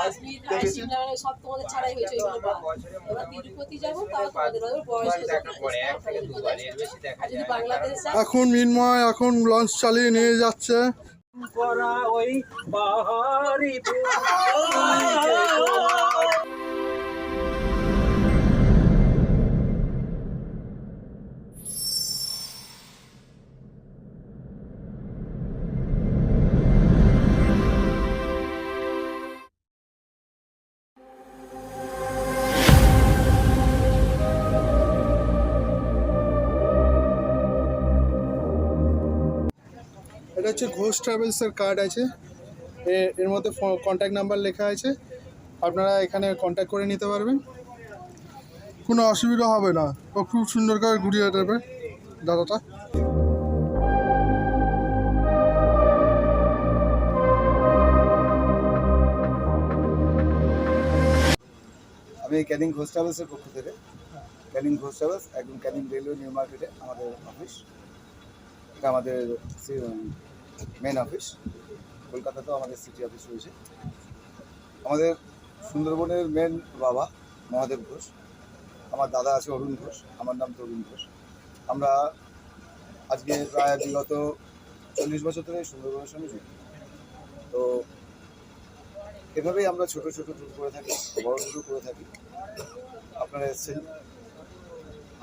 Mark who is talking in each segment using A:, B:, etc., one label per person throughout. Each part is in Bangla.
A: কাশ্মীর আর সিমলা সব তোমাদের ছাড়াই হয়েছে এবার তিরুপতি যাব তাও তোমাদের বয়স যদি বাংলাদেশ
B: এখন মিনময় এখন লঞ্চ চালিয়ে নিয়ে যাচ্ছে।
C: করা ওই পাহাড়ি
B: হচ্ছে ঘোষ ট্রাভেলসের কার্ড আছে। এর মধ্যে কন্ট্যাক্ট নাম্বার লেখা আছে। আপনারা এখানে কন্ট্যাক্ট করে নিতে পারবেন। কোনো অসুবিধা হবে না। ও খুব সুন্দর করে ঘুরিয়ে দেবে দাদাটা।
D: আমি ক্যানিং ঘোষ ট্রাভেলসের পক্ষ থেকে। ক্যানিং ঘোষ ট্রাভেলস, একদম ক্যানিং রেলওয়ে নিউ মার্কেটে আমাদের অফিস এটা আমাদের মেন অফিস কলকাতাতেও আমাদের সিটি অফিস রয়েছে। আমাদের সুন্দরবনের মেন বাবা মহাদেব ঘোষ, আমার দাদা আছে অরুণ ঘোষ, আমার নাম তরুণ ঘোষ। আমরা আজকে প্রায় বিগত চল্লিশ বছর ধরে সুন্দরবনের সঙ্গে যুক্ত। তো এভাবেই আমরা ছোট ছোট ট্যুর করে থাকি, বড় ট্যুরও করে থাকি। আপনারা এসছেন,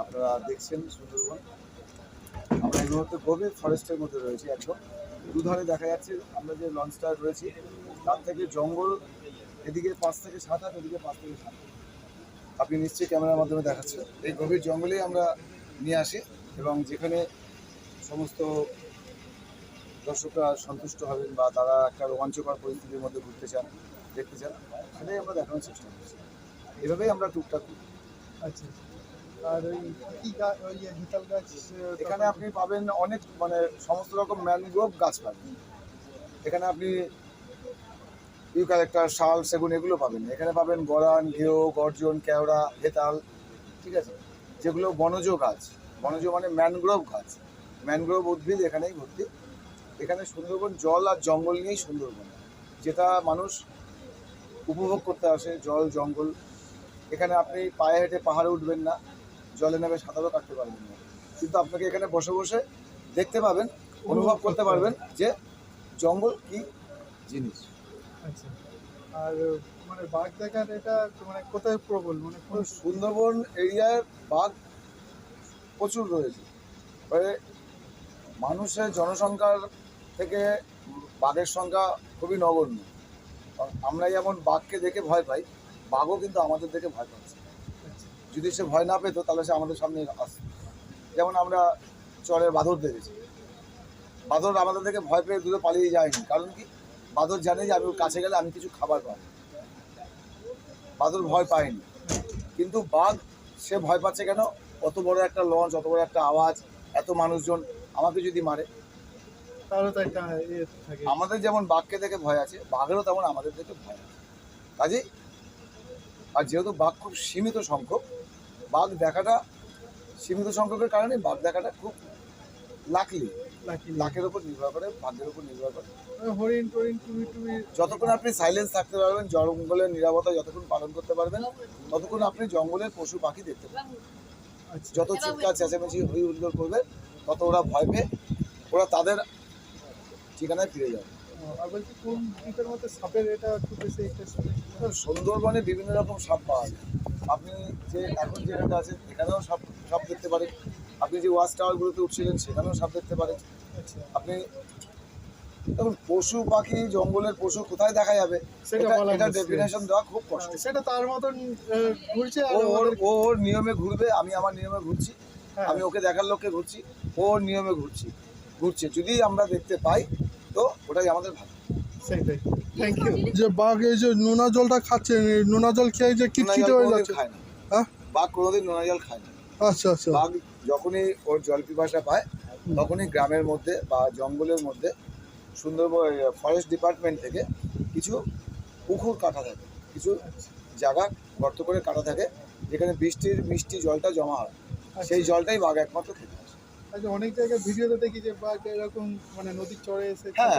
D: আপনারা দেখছেন সুন্দরবন। আমরা এই মুহূর্তে গভীর ফরেস্টের মধ্যে রয়েছি একদম। দুধারে দেখা যাচ্ছে আমরা যে লঞ্চটা রয়েছি, তার থেকে জঙ্গল এদিকে পাঁচ থেকে সাত হাত, এদিকে পাঁচ থেকে সাত আপনি নিশ্চয়ই ক্যামেরার মাধ্যমে দেখাচ্ছেন। এই গভীর জঙ্গলেই আমরা নিয়ে আসি এবং যেখানে সমস্ত দর্শকরা সন্তুষ্ট হবেন বা তারা একটা রোমাঞ্চকর পরিস্থিতির মধ্যে ঘুরতে চান, দেখতে চান, সেটাই আমরা দেখানোর চেষ্টা করছি। এভাবেই আমরা টুকটাক।
B: আচ্ছা। আর ওই গাছ ওই গাছ
D: এখানে আপনি পাবেন অনেক মানে সমস্ত রকম ম্যানগ্রোভ গাছ পাবেন। এখানে আপনি ইউক্যালেক্টার শাল, সেগুন, এগুলো পাবেন। এখানে পাবেন গরান ঘেও গর্জন, কেওড়া, হেতাল, ঠিক আছে? যেগুলো বনজ গাছ। বনজ মানে ম্যানগ্রোভ গাছ। ম্যানগ্রোভ উদ্ভিদ এখানেই ভর্তি। এখানে সুন্দরবন জল আর জঙ্গল নিয়েই সুন্দরবন। যেটা মানুষ উপভোগ করতে আসে, জল, জঙ্গল। এখানে আপনি পায়ে হেঁটে পাহাড়ে উঠবেন না। জলে নেমে সাঁতারও কাটতে পারবেন না। কিন্তু আপনাকে এখানে বসে বসে দেখতে পাবেন অনুভব করতে পারবেন যে জঙ্গল কি জিনিস।
B: আচ্ছা। আর মানে বাঘ দেখার এটা মানে কোথায় প্রবল? মানে
D: তো সুন্দরবন এরিয়ার বাঘ প্রচুর রয়েছে। এবারে মানুষের জনসংখ্যার থেকে বাঘের সংখ্যা খুবই নগণ্য। আমরা যেমন বাঘকে দেখে ভয় পাই বাঘও কিন্তু আমাদের দেখে ভয় পাচ্ছে। যদি সে ভয় না পেতো তাহলে সে আমাদের সামনে আসতো। যেমন আমরা চরের বাঁদর দেখেছি। বাঁদর আমাদের দেখে ভয় পেয়ে দূরে পালিয়ে যায়নি। কারণ কি? বাঁদর জানে যে আমি ওর কাছে গেলে আমি কিছু খাবার পাবো। বাদল ভয় পায়নি। কিন্তু বাঘ সে ভয় পাচ্ছে কেন? অত বড় একটা লঞ্চ অত বড় একটা আওয়াজ এত মানুষজন আমাকে যদি মারে।
B: তাহলে তো একটা ইয়ে
D: আমাদের যেমন বাঘকে দেখে ভয় আছে বাঘেরও তেমন আমাদের দেখে ভয় আছে। কাজেই আর যেহেতু বাঘ খুব সীমিত সংখ্যক বাঘ দেখাটা সীমিত সংখ্যকের কারণে বাঘ দেখাটা খুব লাকলি
B: লাকি
D: লাখের উপর নির্ভর করে ভাগ্যের উপর নির্ভর করে।
B: হরিণ টরিণ টুমি টুমি
D: যতক্ষণ আপনি সাইলেন্স থাকতে পারবেন জঙ্গলের নিরাপত্তা যতক্ষণ পালন করতে পারবেন ততক্ষণ আপনি জঙ্গলের পশু পাখি দেখতে পাবেন
B: আচ্ছা।
D: যত চিৎকার চেঁচামেচি হই হুল্লোড় করবে তত ওরা ভয় পেয়ে ওরা তাদের ঠিকানায় ফিরে যাবে।
B: আর বলছি কোন দ্বীপের মধ্যে সাপের এটা খুব বেশি
D: সুন্দরবনে বিভিন্ন রকম সাপ পাওয়া যায়। আপনি যে এখন যেখানে আছেন এখানেও সাপ সাপ দেখতে পারেন। আপনি যে ওয়াচ টাওয়ারগুলোতে উঠছিলেন সেখানেও সাপ দেখতে পারেন।
B: আচ্ছা।
D: আপনি দেখুন পশু পাখি জঙ্গলের পশু কোথায় দেখা যাবে?
B: সেটা
D: এটা। ডেফিনেশন দেওয়া খুব কষ্ট।
B: সেটা তার মতন ঘুরছে আর
D: ও ওর ও ওর নিয়মে ঘুরবে আমি আমার নিয়মে ঘুরছি।
B: হ্যাঁ,
D: আমি ওকে দেখার লোককে ঘুরছি ও ওর নিয়মে ঘুরছি। ঘুরছে। যদি আমরা দেখতে পাই তো ওটাই আমাদের ভালো।
B: সেটাই থ্যাংক ইউ যে বাঘ এই যে নোনা জলটা খাচ্ছে নোনা জল খেয়ে যে কিটকিটে হয়ে যাচ্ছে।
D: খায় না।
B: হ্যাঁ?
D: বাঘ কোনোদিন নোনা জল খায় না।
B: আচ্ছা আচ্ছা।
D: বাঘ যখনই ওর জল পিপাসা পায় তখনই গ্রামের মধ্যে বা জঙ্গলের মধ্যে সুন্দরবন ফরেস্ট ডিপার্টমেন্ট থেকে কিছু পুকুর কাটা থাকে। কিছু জায়গা গর্ত করে কাটা থাকে যেখানে বৃষ্টির মিষ্টি জলটা জমা হয়। সেই জলটাই বাঘ একমাত্র খেতে
B: আচ্ছা অনেক জায়গায় ভিডিওতে দেখি যে এরকম মানে নদীর চড়ে এসে
D: হ্যাঁ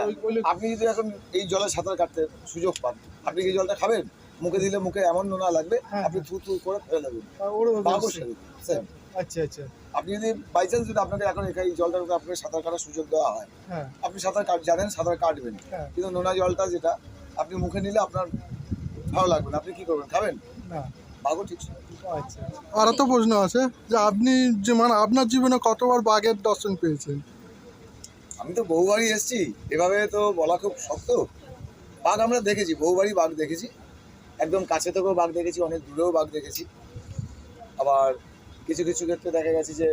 D: আপনি যদি এখন এই জলে সাঁতার কাটতে সুযোগ পান আপনি কি জলটা খাবেন? মুখে দিলে মুখে এমন নোনা লাগবে
B: হ্যাঁ।
D: আপনি থু থু করে ফেলে দেবেন।
B: আচ্ছা আচ্ছা।
D: আপনি যদি বাই চান্স যদি আপনাকে এখন এই জলটার মধ্যে আপনাকে সাঁতার কাটার সুযোগ দেওয়া হয়
B: হ্যাঁ।
D: আপনি সাঁতার কাট জানেন সাঁতার কাটবেন।
B: হ্যাঁ।
D: কিন্তু নোনা জলটা যেটা আপনি মুখে নিলে আপনার ভালো লাগবে না। আপনি কি করবেন? খাবেন?
B: না।
D: ঠিক
B: আচ্ছা আর তো প্রশ্ন আছে যে আপনি যে মানে আপনার জীবনে কতবার বাঘের দর্শন পেয়েছেন?
D: আমি তো বহুবারই এসেছি এভাবে তো বলা খুব শক্ত। বাঘ আমরা দেখেছি বহুবারই বাঘ দেখেছি। একদম কাছে থেকেও বাঘ দেখেছি অনেক দূরেও বাঘ দেখেছি। আবার কিছু কিছু ক্ষেত্রে দেখা গেছে যে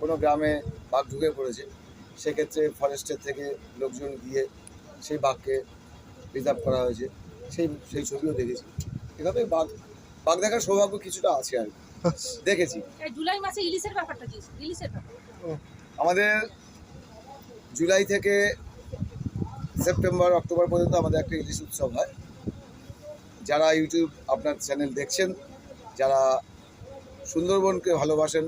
D: কোনো গ্রামে বাঘ ঢুকে পড়েছে। সেক্ষেত্রে ফরেস্টের থেকে লোকজন গিয়ে সেই বাঘকে রিজার্ভ করা হয়েছে। সেই সেই ছবিও দেখেছি। এভাবে বাঘ বাঘ দেখার সৌভাগ্য কিছুটা আছে আর কি। দেখেছি।
A: জুলাই মাসে ইলিশের ব্যাপারটা কি? ইলিশের
D: আমাদের জুলাই থেকে সেপ্টেম্বর অক্টোবর পর্যন্ত আমাদের একটা ইলিশ উৎসব হয়। যারা ইউটিউব আপনার চ্যানেল দেখছেন যারা সুন্দরবনকে ভালোবাসেন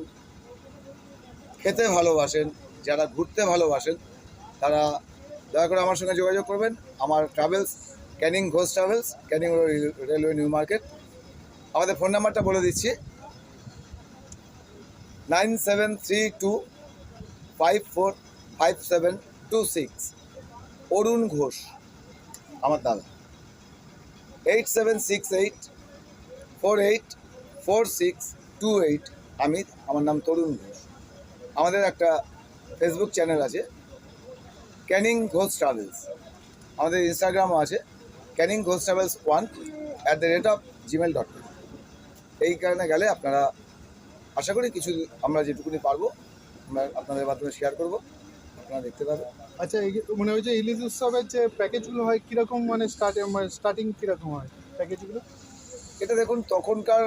D: খেতে ভালোবাসেন যারা ঘুরতে ভালোবাসেন তারা দয়া করে আমার সঙ্গে যোগাযোগ করবেন। আমার travels Canning Ghosh travels Canning railway new market আমাদের ফোন নাম্বারটা বলে দিচ্ছি। Nine seven three two five four five seven two six. Arun Ghosh, আমার দাদা। Eight seven six eight, four eight four six two eight. আমি, আমার নাম তরুণ ঘোষ। আমাদের একটা ফেসবুক চ্যানেল আছে। ক্যানিং ঘোষ ট্রাভেলস আমাদের ইনস্টাগ্রামও আছে। Canning Ghosh travels one at the rate of Gmail dot এই কারণে গেলে আপনারা আশা করি কিছু আমরা যেটুকুনি পারব আমরা আপনাদের মাধ্যমে শেয়ার করব আপনারা দেখতে পাবেন।
B: আচ্ছা এই মানে ওই যে ইলিশ উৎসবের যে প্যাকেজগুলো হয় কীরকম মানে স্টার্ট মানে স্টার্টিং কীরকম হয় প্যাকেজগুলো?
D: এটা দেখুন তখনকার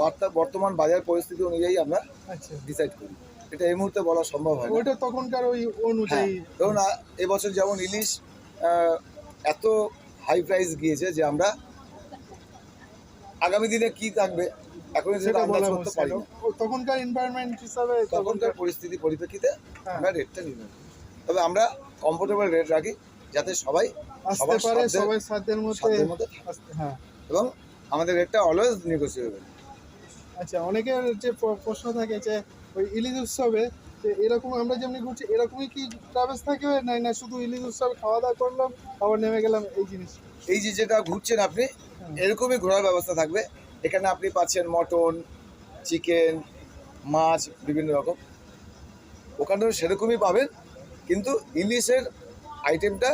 D: বার্তা বর্তমান বাজার পরিস্থিতি অনুযায়ী আমরা
B: আচ্ছা।
D: ডিসাইড করি। এটা এই মুহূর্তে বলা সম্ভব হয়
B: ওইটা তখনকার ওই
D: হ্যাঁ
B: অনুযায়ী
D: ধরুন এবছর যেমন ইলিশ এত হাই প্রাইস গিয়েছে যে আমরা আগামী দিনে কি থাকবে? এখন সেটা আন্দাজ করতে পারি না
B: ও তখনকার এনভায়রনমেন্ট হিসাবে
D: তখনকার পরিস্থিতি পরিপ্রেক্ষিতে
B: হ্যাঁ।
D: আমরা রেটটা নির্ণয় তবে আমরা কমফোর্টেবল রেট রাখি যাতে সবাই
B: আসতে পারে সবাই সাধ্যের মধ্যে হ্যাঁ।
D: এবং আমাদের রেটটা অলওয়েজ নেগোসিয়েবল
B: আচ্ছা অনেকের যে প্রশ্ন থাকে যে ওই ইলিশ উৎসবে যে এরকম আমরা যেমনি ঘুরছি এরকমই কি ট্রাভেলস থাকবে? না না শুধু ইলিশ উৎসবে খাওয়া দাওয়া করলাম আবার নেমে গেলাম এই জিনিস
D: এই যে যেটা ঘুরছেন আপনি এরকমই ঘোরার ব্যবস্থা থাকবে। এখানে আপনি পাচ্ছেন মটন চিকেন মাছ বিভিন্ন রকম। ওখানেও সেরকমই পাবেন কিন্তু ইলিশের আইটেমটা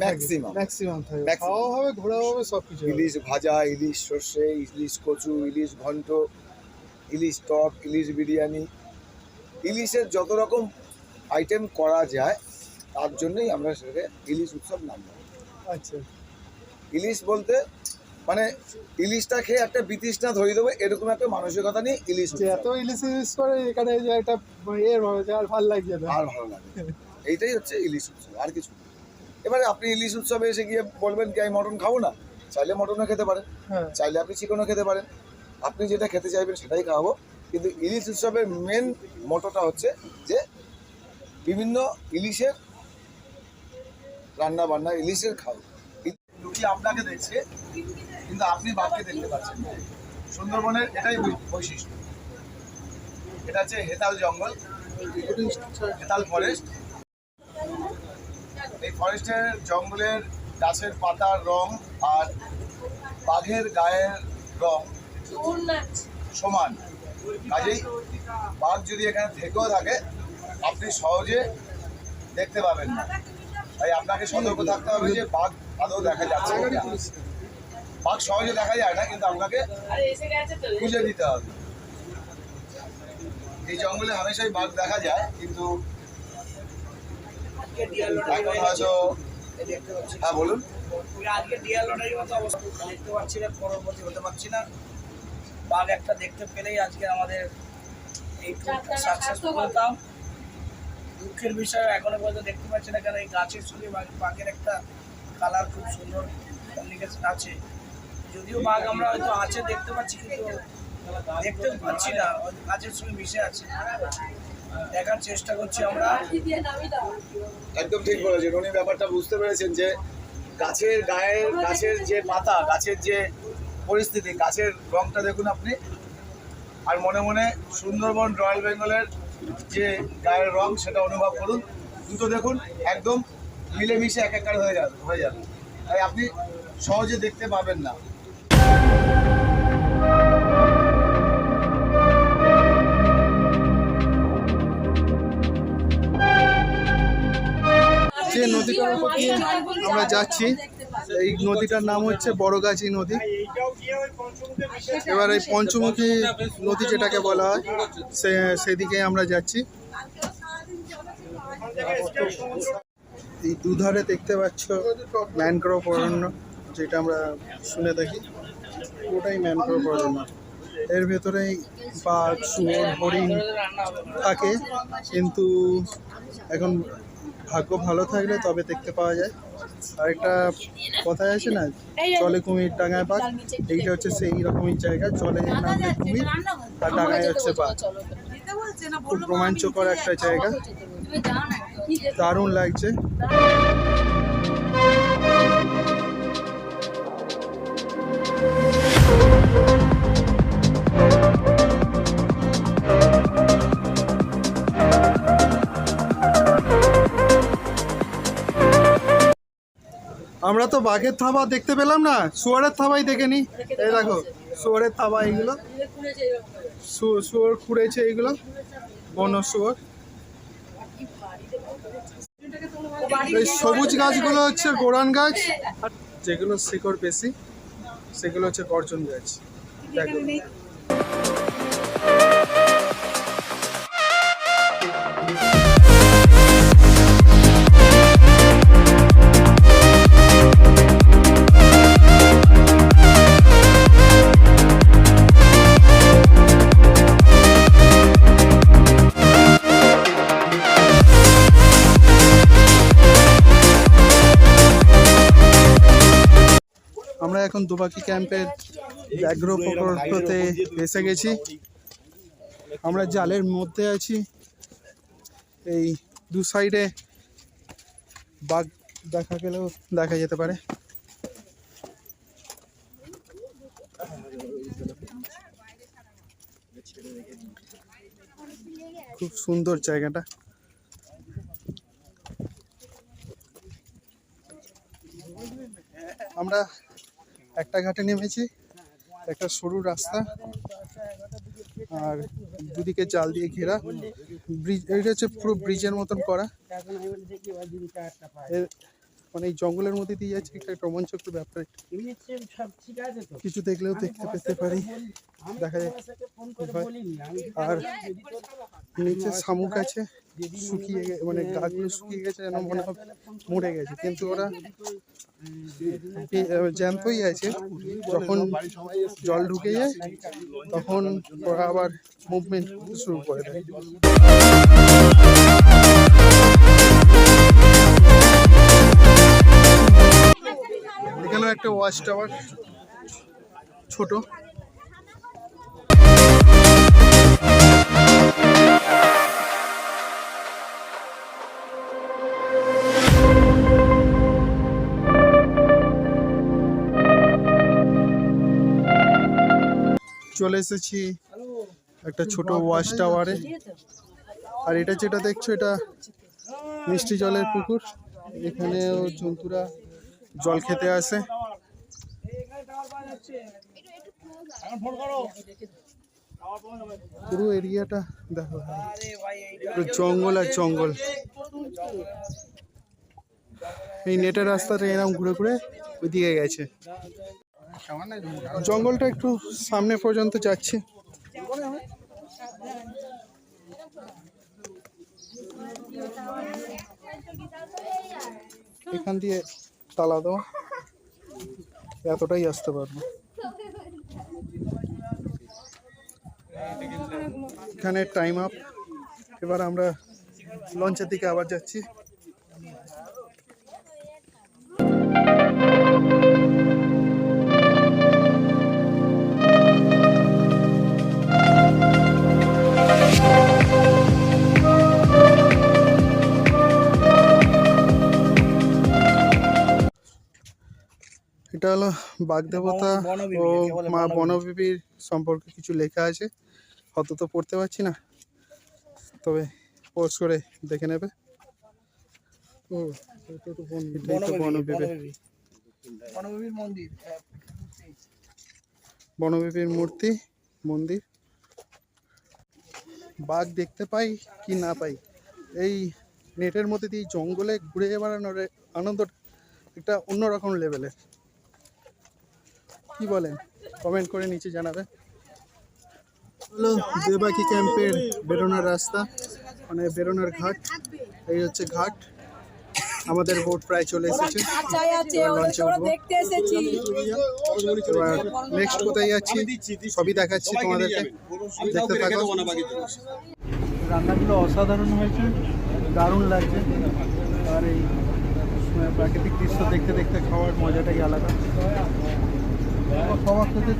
D: ম্যাক্সিমাম
B: ম্যাক্সিমাম থাকবে। খাওয়া হবে ঘোরা হবে সব কিছু
D: ইলিশ ভাজা ইলিশ সর্ষে ইলিশ কচু ইলিশ ঘন্ট ইলিশ টক ইলিশ বিরিয়ানি। ইলিশের যত রকম আইটেম করা যায় তার জন্যই আমরা সেটাকে ইলিশ উৎসব নাম
B: আচ্ছা।
D: ইলিশ বলতে মানে ইলিশটা খেয়ে একটা বিতৃষ্ণা ধরিয়ে দেবো এরকম একটা মানসিকতা নিয়ে ইলিশ
B: এত ইলিশ ইলিশ করে এখানে যে একটা এর ভাবে যে আর ভালো লাগছে না।
D: আর ভালো লাগে এইটাই হচ্ছে ইলিশ উৎসব আর কিছু এবারে আপনি ইলিশ উৎসবে এসে গিয়ে বলবেন কি আমি মটন খাব না? চাইলে মটনও খেতে পারেন
B: হ্যাঁ।
D: চাইলে আপনি চিকেনও খেতে পারেন। আপনি যেটা খেতে চাইবেন সেটাই খাওয়াবো। কিন্তু ইলিশ উৎসবের মেন মোটোটা হচ্ছে যে বিভিন্ন ইলিশের রান্না বান্না ইলিশের খাওয়া। লুকি আপনাকে দেখছে, কিন্তু আপনি বাঘকে দেখতে পাচ্ছেন সুন্দরবনের এটাই বৈশিষ্ট্য। এটা হচ্ছে হেতাল জঙ্গল, হেতাল ফরেস্ট এই ফরেস্টের জঙ্গলের গাছের পাতার রং আর বাঘের গায়ের রং সমান। কাজেই বাঘ যদি এখানে থেকেও থাকে, আপনি সহজে দেখতে পাবেন না। তাই আপনাকে সতর্ক থাকতে হবে যে বাঘ আদৌ দেখা যাচ্ছে। বাঘ সহজে দেখা যায় না কিন্তু আপনাকে
A: আরে এসে গেছে তো।
D: খুঁজে দিতে হবে। এই জঙ্গলে হামেশাই বাঘ দেখা যায় কিন্তু এখন হয়তো হ্যাঁ বলুন।
C: আজকে ডিয়ার লটারির মতো অবস্থা। দেখতে পাচ্ছি না পরবর্তী হতে পারছি না। বাঘ একটা দেখতে পেলেই আজকে আমাদের এই সাকসেস
A: সার্থক
C: দুঃখের বিষয় এখনও পর্যন্ত দেখতে পাচ্ছি না কারণ এই গাছের সঙ্গে বাঘ- বাঘের একটা কালার খুব সুন্দর আছে। যদিও বাঘ আমরা হয়তো আছে, দেখতে পাচ্ছি, কিন্তু দেখতে পাচ্ছি না। গাছের সঙ্গে মিশে আছে। দেখার চেষ্টা করছি আমরা।
D: একদম ঠিক বলেছেন। উনি ব্যাপারটা বুঝতে পেরেছেন যে গাছের গায়ের গাছের যে পাতা, গাছের যে পরিস্থিতি, গাছের রংটা দেখুন আপনি। আর মনে মনে সুন্দরবন রয়্যাল বেঙ্গলের যে গায়ের রং, সেটা অনুভব করুন। দুটো দেখুন, একদম মিলেমিশে এক একার হয়ে যাবে হয়ে যাবে। তাই আপনি সহজে দেখতে পাবেন না।
B: যে নদীটার উপর দিয়ে আমরা যাচ্ছি, এই নদীটার নাম হচ্ছে বড়গাছি নদী। এবার এই পঞ্চমুখী নদী যেটাকে বলা হয়, সে সেদিকে আমরা যাচ্ছি। এই দুধারে দেখতে পাচ্ছ ম্যানগ্রোভ অরণ্য, যেটা আমরা শুনে থাকি। ওটাই ম্যানগ্রোভ অরণ্য। এর ভেতরেই বাঘ, শুয়োর, হরিণ থাকে, কিন্তু এখন ভাগ্য ভালো থাকলে তবে দেখতে পাওয়া যায়। আর একটা কথায় আছে না জলে কুমির, ডাঙায় বাঘ। এইটা হচ্ছে সেই রকমই জায়গা জলে নামলে কুমির, আর ডাঙায় হচ্ছে বাঘ। খুব রোমাঞ্চকর একটা জায়গা। দারুণ লাগছে। আমরা তো বাঘের থাবা দেখতে পেলাম না, শুয়ারের থাবাই দেখে নি। এই দেখো, শুয়ারের থাবা এইগুলো শুয়োর খুঁড়েছে এইগুলো বন শুয়োর। এই সবুজ গাছগুলো হচ্ছে গোড়ান গাছ। আর যেগুলো শিকড় বেশি সেগুলো হচ্ছে গর্জন গাছ। দেখো আমরা ক্যাম্পের ব্যাঘ্র প্রকল্পতে এসে গেছি। আমরা জালের মধ্যে আছি। এই দু সাইডে বাঘ দেখা গেলেও দেখা যেতে পারে। খুব সুন্দর জায়গাটা। আমরা একটা ঘাটে নেমেছি, একটা সরু রাস্তা, আর দুদিকে জাল দিয়ে ঘেরা। ব্রিজ এটা হচ্ছে পুরো ব্রিজের মতন করা। এর মানে এই জঙ্গলের মধ্যে দিয়ে যাচ্ছে, একটা রোমাঞ্চকর ব্যাপার। কিছু দেখলেও দেখতে পেতে পারি। দেখা যায় আর নিচে শামুক আছে, শুকিয়ে মানে গাছগুলো শুকিয়ে গেছে যেন মনে হবে মরে গেছে। কিন্তু ওরা এ- জ্যান্তই আছে। যখন জল ঢুকে যায়, তখন ওরা আবার মুভমেন্ট শুরু করে দেয়। এখানেও একটা ওয়াচ টাওয়ার ছোট। চলে এসেছি একটা ছোট ওয়াচ টাওয়ারে। আর এটা যেটা দেখছ এটা মিষ্টি জলের পুকুর। এখানেও জন্তুরা জল খেতে আসে। পুরো এরিয়াটা দেখো। পুরো জঙ্গল আর জঙ্গল। এই নেটের রাস্তাটা এরকম ঘুরে ঘুরে ওইদিকে গেছে। জঙ্গলটা একটু সামনে পর্যন্ত যাচ্ছে। এখান দিয়ে তালা দেওয়া এতটাই আসতে পারব। এখানে টাইম আপ এবার আমরা লঞ্চের দিকে আবার যাচ্ছি। হলো বাগদেবতা ও মা
C: বনবিবি।
B: বনবিবির সম্পর্কে কিছু লেখা আছে। অত তো পড়তে পারছি না। তবে পোস্ট করে দেখে নেবে। ও এটা তো
C: বনবিবি। বনবিবির মন্দির
B: বনবিবির মূর্তি মন্দির। বাঘ দেখতে পাই কি না পাই। এই নেটের মধ্যে দিয়ে জঙ্গলে ঘুরে বেড়ানোর এ- আনন্দ একটা অন্যরকম লেভেলের কি বলেন? কমেন্ট করে নিচে জানাবে হলো দেবাকি ক্যাম্পের বেরোনোর রাস্তা মানে বেরোনোর ঘাট। এই হচ্ছে ঘাট। আমাদের বোট প্রায় চলে এসেছে। নেক্সট কোথায় যাচ্ছি সবই দেখাচ্ছি তোমাদেরকে। দেখতে থাকো। রান্নাগুলো অসাধারণ হয়েছে দারুণ লাগছে। আর এই প্রাকৃতিক দৃশ্য দেখতে দেখতে খাওয়ার মজাটাই আলাদা। মধ্যে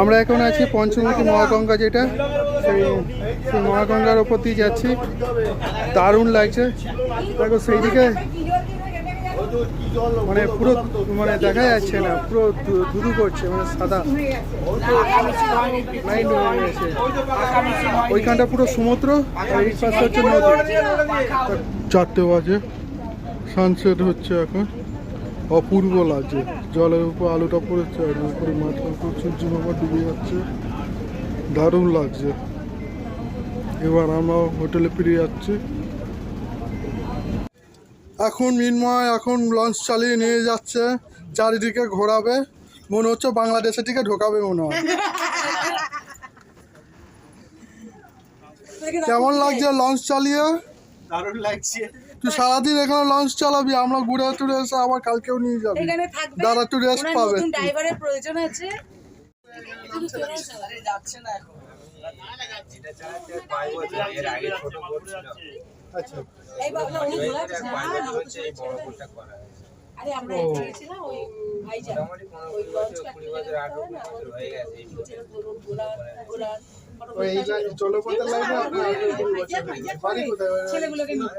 B: আমরা এখন আছি পঞ্চমুখী মহাগঙ্গা যেটা, সেই সেই মহাগঙ্গার ওপর দিয়ে যাচ্ছি। দারুণ লাগছে। দেখো সেই দিকে মানে পুরো মানে দেখা যাচ্ছে না, পুরো ধুধু করছে মানে সাদা। ওইখানটা পুরো সমুদ্র, আর হচ্ছে চারটে বাজে। সানসেট হচ্ছে এখন। অপূর্ব লাগছে। জলের উপর আলোটা পড়েছে, আর উপরে মাথার উপর সূর্য মামা ডুবে যাচ্ছে। দারুণ লাগছে। এবার আমরা হোটেলে ফিরে যাচ্ছি। এখন মিনময় এখন লঞ্চ চালিয়ে নিয়ে যাচ্ছে চারিদিকে ঘোরাবে। মনে হচ্ছে বাংলাদেশের দিকে ঢোকাবে মনে হয়। কেমন লাগছে লঞ্চ চালিয়ে?
C: দারুণ লাগছে।
B: তুই সারাদিন এখানে লঞ্চ চালাবি আমরা ঘুরে টুরে এসে আবার কালকেও নিয়ে যাবি। দাদা একটু রেস্ট পাবে।
A: ড্রাইভারের প্রয়োজন আছে।
C: যাচ্ছে না এখন।
B: আচ্ছা।
A: এই বাবা উনি আরে আমরা ওই ভাইজান। ওই লঞ্চ নিয়ে যাব ছেলেগুলোকে নিয়ে।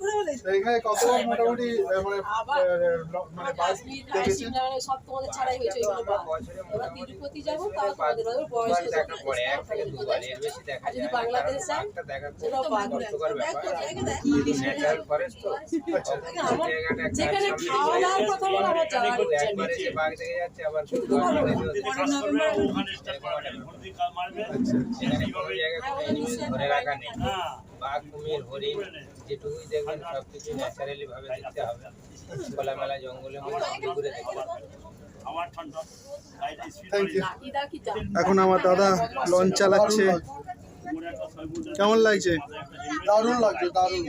A: ঘুরে বেড়াই।
B: এখানে কত মোটামুটি মানে মানে বাস
A: কাশ্মীর,
B: দেখেছেন?
A: সিমলা মানে সব তোমাদের ছাড়াই হয়েছে এবার তিরুপতি যাব তাও তোমাদের বয়স হতো না, আর যদি বাংলাদেশ যান সেটাও বাদ। আমার যেখানে খাওয়া দাওয়ার কথা বলে আমার যাওয়ার ইচ্ছা নেই।
E: ধরে রাখা নেই। বাঘ কুমির হরিণ যেটুকুই দেখবেন সবকিছু ন্যাচারালি ভাবে দেখতে হবে। খোলামেলা জঙ্গলের মধ্যে ঘুরে দেখতে
B: এখন আমার দাদা লঞ্চ চালাচ্ছে। কেমন লাগছে? দারুণ লাগছে দারুণ।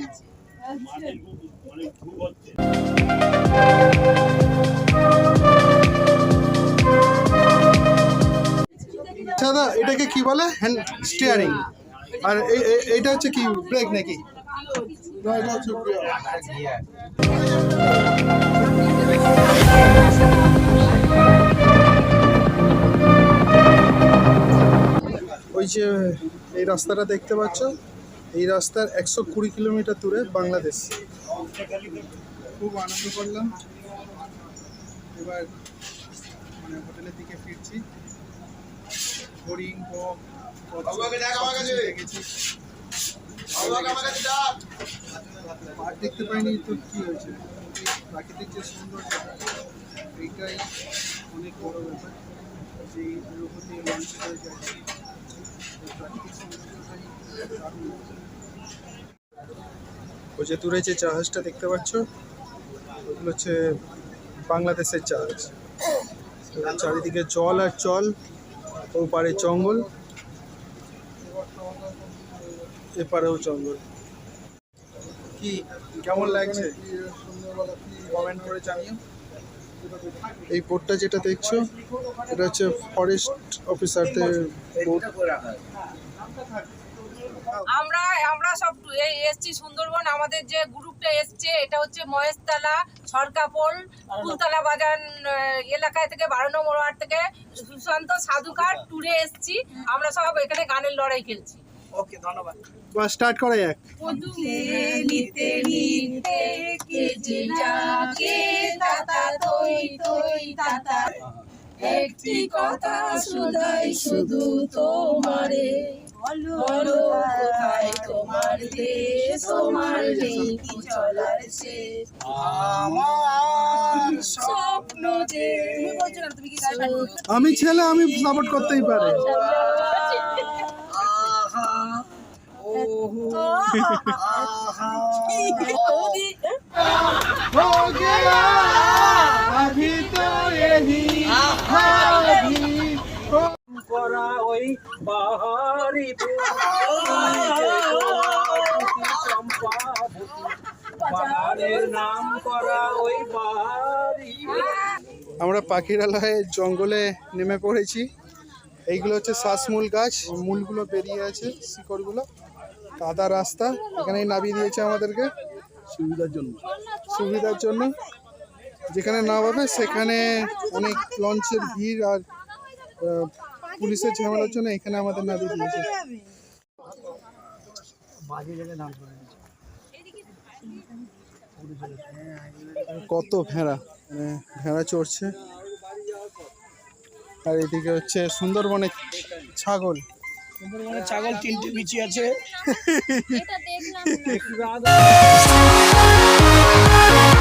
B: দাদা, এটাকে কি বলে? হ্যান্ড স্টিয়ারিং আর এই- এই- এইটা হচ্ছে কি ব্রেক নাকি? ওই যে, এই রাস্তাটা দেখতে পাচ্ছ? এই রাস্তার একশো কুড়ি কিলোমিটার দূরে বাংলাদেশ। খুব আনন্দ করলাম। এবার মানে হোটেলের দিকে হরিণ দেখতে পাইনি তো কি হয়েছে। প্রাকৃতিক যে সৌন্দর্য এইটাই অনেক বড় ব্যাপার। সেই করে যাচ্ছি ওই যে দূরে যে জাহাজটা দেখতে পাচ্ছ ওগুলো হচ্ছে বাংলাদেশের জাহাজ। চারিদিকে জল আর জল। ওপারে জঙ্গল এপারেও জঙ্গল কি, কেমন লাগছে? কমেন্ট করে জানিও। এই বোটটা যেটা দেখছ, এটা হচ্ছে ফরেস্ট অফিসারদের বোট
F: আমরা আমরা সব এই এসছি সুন্দরবন, আমাদের যে গ্রুপটা এসছে এটা হচ্ছে মহেশতলা সরকাপোল ফুলতলা বাগান এলাকায় থেকে বারো নম্বর ওয়ার্ড থেকে সুশান্ত সাধুকার ট্যুরে এসছি। আমরা সব এখানে গানের লড়াই খেলছি।
C: ওকে ধন্যবাদ।
B: স্টার্ট করা যাক
A: নিতে নিতে কে যে যাকে তাতা তৈ তৈ তাতা। একটি কথা শুধাই শুধু তোমারে। বলো কোথায় তোমার দেশ তোমার নেই কি চলার শেষ
C: আমার
A: স্বপ্ন যে তুমি বলছো না তুমি কি গান পারবে?
B: আমি ছেলে আমি সাপোর্ট করতেই পারি
C: আহা ওহো আহা
B: हो गया अभी तो यही अभी
E: করা ওই বাহারি বাগানের নাম করা ওই বাহারি
B: আমরা পাখিরালয়ে জঙ্গলে নেমে পড়েছি। এইগুলো হচ্ছে শ্বাসমূল গাছ। মূলগুলো বেরিয়ে আছে শিকড়গুলো। কাদা রাস্তা। এখানেই নামিয়ে দিয়েছে আমাদেরকে। সুবিধার জন্য। সুবিধার জন্য। যেখানে নামাবে সেখানে অনেক লঞ্চের ভিড় আর পুলিশের ঝামেলার জন্য এখানে আমাদের নামিয়ে দিয়েছে। কত ভেড়া মানে ভেড়া চড়ছে। আর এদিকে হচ্ছে সুন্দরবনে ছাগল।
C: সুন্দরবনে ছাগল তিনটে বিচি আছে।